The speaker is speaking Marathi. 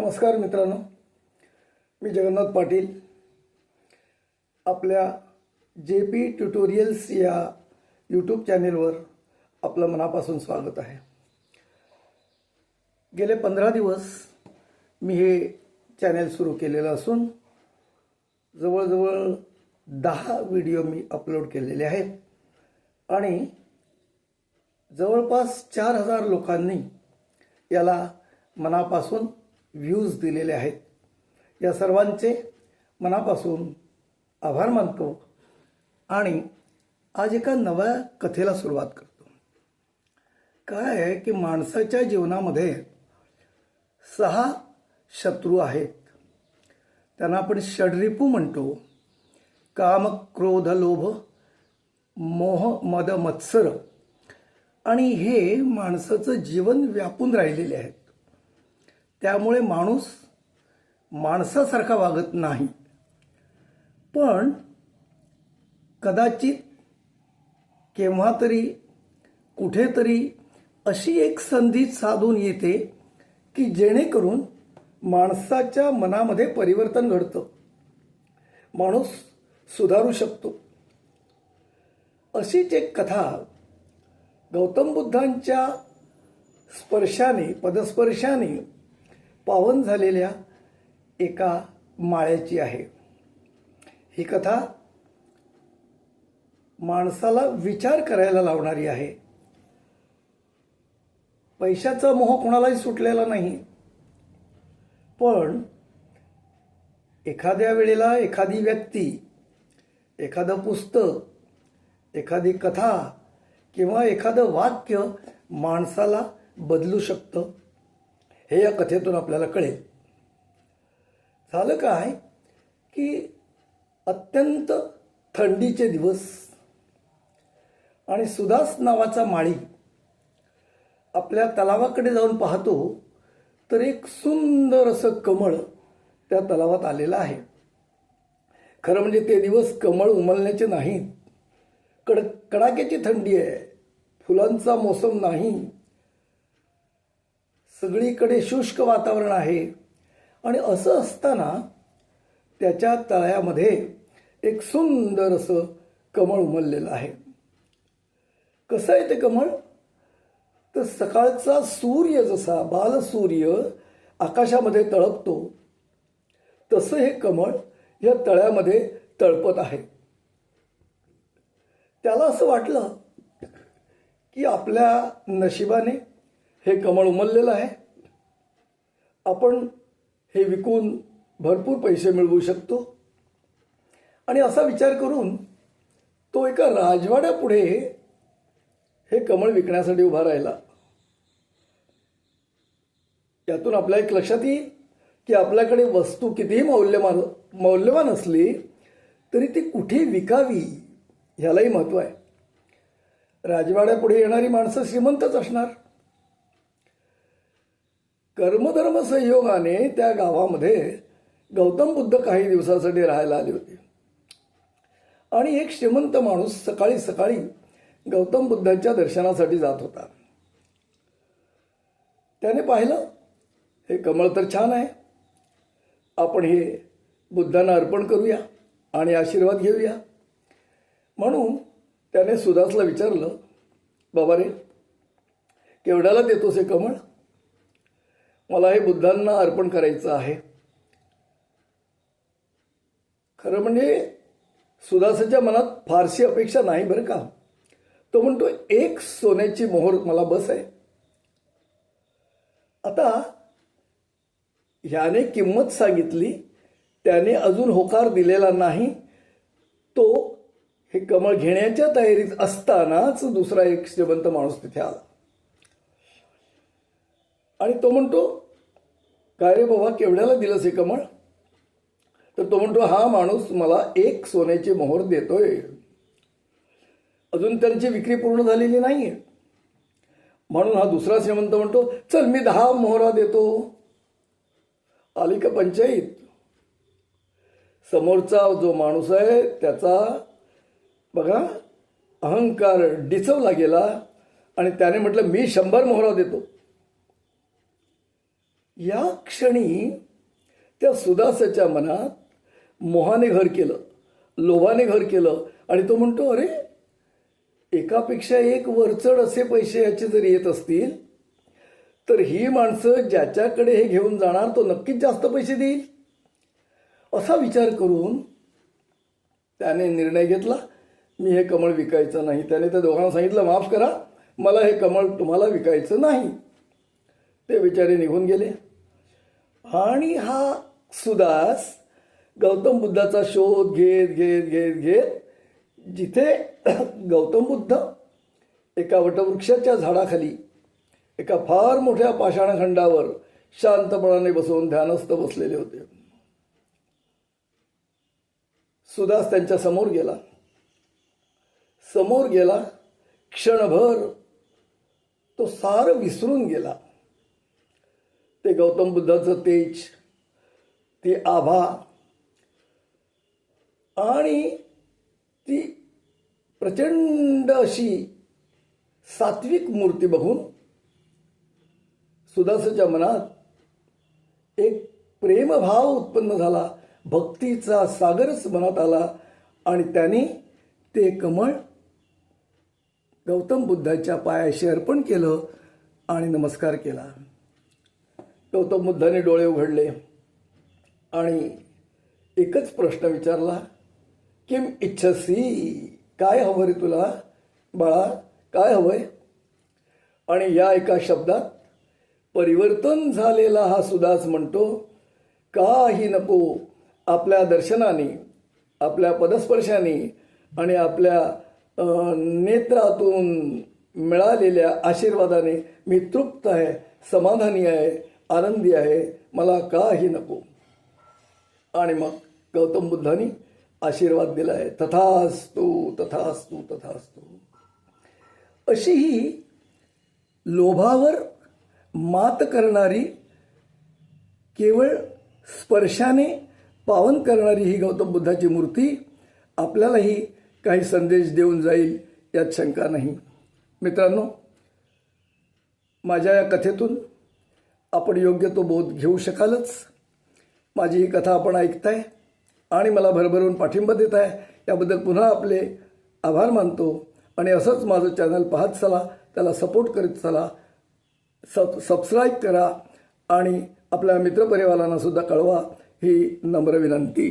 नमस्कार मित्रांनो. मी जगन्नाथ पाटील. आपल्या जे पी ट्युटोरियल्स या यूट्यूब चॅनेलवर आपलं मनापासून स्वागत आहे. गेले पंधरा दिवस मी हे चॅनेल सुरू केलेलं असून जवळजवळ दहा व्हिडिओ मी अपलोड केलेले आहेत. आणि जवळपास चार हजार लोकांनी याला मनापासून व्ह्यूज दिलेले आहेत. या सर्वांचे मनापासून आभार मानतो आणि आज एका नव्या कथेला सुरुवात करतो. काय आहे की माणसाच्या जीवनामध्ये सहा शत्रू आहेत. त्यांना आपण षडरिपू म्हणतो. काम क्रोध लोभ मोह मद मत्सर. आणि हे माणसाचं जीवन व्यापून राहिलेले आहेत. त्यामुळे माणूस माणसासारखा वागत नाही. पण कदाचित केव्हा तरी कुठेतरी अशी एक संधी साधून येते की जेणेकरून माणसाच्या मनामध्ये परिवर्तन घडतं. माणूस सुधारू शकतो. अशीच एक कथा गौतम बुद्धांच्या स्पर्शाने पदस्पर्शाने पावन झालेल्या एका माळ्याची आहे. ही कथा माणसाला विचार करायला लावणारी आहे. पैशाचा मोह कोणालाही सुटलेला नाही. पण एखाद्या वेळेला एखादी व्यक्ती एखादं पुस्तक एखादी कथा किंवा एखादं वाक्य माणसाला बदलू शकतं. हे या कथेतून आपल्याला कळेल. झालं काय की अत्यंत थंडीचे दिवस आणि सुदास नावाचा माळी आपल्या तलावाकडे जाऊन पाहतो तर एक सुंदर असं कमळ त्या तलावात आलेलं आहे. खरं म्हणजे ते दिवस कमळ उमलण्याचे नाहीत. कड कडाक्याची थंडी आहे. फुलांचा मोसम नाही. सगळीकडे शुष्क वातावरण आहे. आणि असं असताना त्याच्या तळ्यामध्ये एक सुंदर असं कमळ उमललेलं आहे. कसं आहे ते कमळ? तर सकाळचा सूर्य जसा बालसूर्य आकाशामध्ये तळपतो तसं हे कमळ या तळ्यामध्ये तळपत आहे. त्याला असं वाटलं की आपल्या नशिबाने हे कमळ उमललेलं आहे. आपण हे विकून भरपूर पैसे मिळवू शकतो. आणि असा विचार करून तो एका राजवाड्यापुढे हे कमळ विकण्यासाठी उभा राहिला. यातून आपल्या एक लक्षात येईल की आपल्याकडे वस्तू कितीही मौल्यमान मौल्यवान असली तरी ती कुठे विकावी ह्यालाही महत्त्व आहे. राजवाड्यापुढे येणारी माणसं श्रीमंतच असणार. कर्मधर्म संयोगाने त्या गावामध्ये गौतम बुद्ध काही दिवसासाठी राहायला आले होते. आणि एक श्रीमंत माणूस सकाळी सकाळी गौतम बुद्धांच्या दर्शनासाठी जात होता. त्याने पाहिलं हे कमळ तर छान आहे. आपण हे बुद्धांना अर्पण करूया आणि आशीर्वाद घेऊया. म्हणून त्याने सुदासला विचारलं बाबा रे केवढ्याला देतोस हे कमळ? मला हे बुद्धांना अर्पण करायचं आहे. खरं म्हणजे सुदासाच्या मनात फारशी अपेक्षा नाही बरं का. तो म्हणतो एक सोन्याची मोहर मला बस आहे. आता ह्याने किंमत सांगितली त्याने अजून होकार दिलेला नाही. तो हे कमळ घेण्याच्या तयारीत असतानाच दुसरा एक श्रीमंत माणूस तिथे आला. आणि तो म्हणतो काय रे बाबा केवढ्याला दिलंस हे कमळ? तर तो म्हणतो हा माणूस मला एक सोन्याची मोहर देतोय. अजून त्यांची विक्री पूर्ण झालेली नाही आहे म्हणून हा दुसरा श्रीमंत म्हणतो चल मी दहा मोहरा देतो. आली का पंचायत? समोरचा जो माणूस आहे त्याचा बघा अहंकार डिचवला गेला आणि त्याने म्हटलं मी शंभर मोहरा देतो. या क्षणी त्या सुदासाच्या मनात मोहाने घर केलं लोभाने घर केलं आणि तो म्हणतो अरे एकापेक्षा एक वरचढ असे पैसे याचे जर येत असतील तर ही माणसं ज्याच्याकडे हे घेऊन जाणार तो नक्कीच जास्त पैसे देईल. असा विचार करून त्याने निर्णय घेतला मी हे कमळ विकायचं नाही. त्याने त्या दोघांना सांगितलं माफ करा मला हे कमळ तुम्हाला विकायचं नाही. ते बिचारे निघून गेले. आणि हा सुदास गौतम बुद्धाचा शोध घेत घेत घेत घेत जिथे गौतम बुद्ध एका वटवृक्षाच्या झाडाखाली एका फार मोठ्या पाषाणखंडावर शांतपणाने बसवून ध्यानस्थ बसलेले होते. सुदास त्यांच्यासमोर गेला. समोर गेला क्षणभर तो सार विसरून गेला. ते गौतम बुद्धाचं तेज ती आभा. आणि ती प्रचंड अशी सात्विक मूर्ती बघून सुदासाच्या मनात एक प्रेमभाव उत्पन्न झाला भक्तीचा सागरच मनात आला आणि त्याने ते कमळ गौतम बुद्धाच्या पायाशी अर्पण केलं आणि नमस्कार केला. गौतम बुद्धाने डोळे उघडले आणि एकच प्रश्न विचारला किम इच्छसी? काय हवं रे तुला बाळा? काय हवंय? आणि या एका शब्दात परिवर्तन झालेला हा सुदास म्हणतो काही नको आपल्या दर्शनाने आपल्या पदस्पर्शाने आणि आपल्या नेत्रातून मिळालेल्या आशीर्वादाने मी तृप्त आहे समाधानी आहे आनंदी आहे मला काही नको. आणि मग गौतम बुद्धांनी आशीर्वाद दिला आहे तथा असतो तथा असतो तथा असतो अशी ही लोभावर मात करणारी केवळ स्पर्शाने पावन करणारी ही गौतम बुद्धाची मूर्ती आपल्यालाही काही संदेश देऊन जाईल यात शंका नाही. मित्रांनो माझ्या या कथेतून आपण योग्य तो बोध घेऊ शकालच. माझी ही कथा आपण ऐकताय आणि मला भरभरून पाठिंबा देत आहे याबद्दल पुन्हा आपले आभार मानतो. आणि असंच माझं चॅनल पाहत चला त्याला सपोर्ट करीत चला सब सबस्क्राईब करा आणि आपल्या मित्रपरिवारांनासुद्धा कळवा ही नम्र विनंती.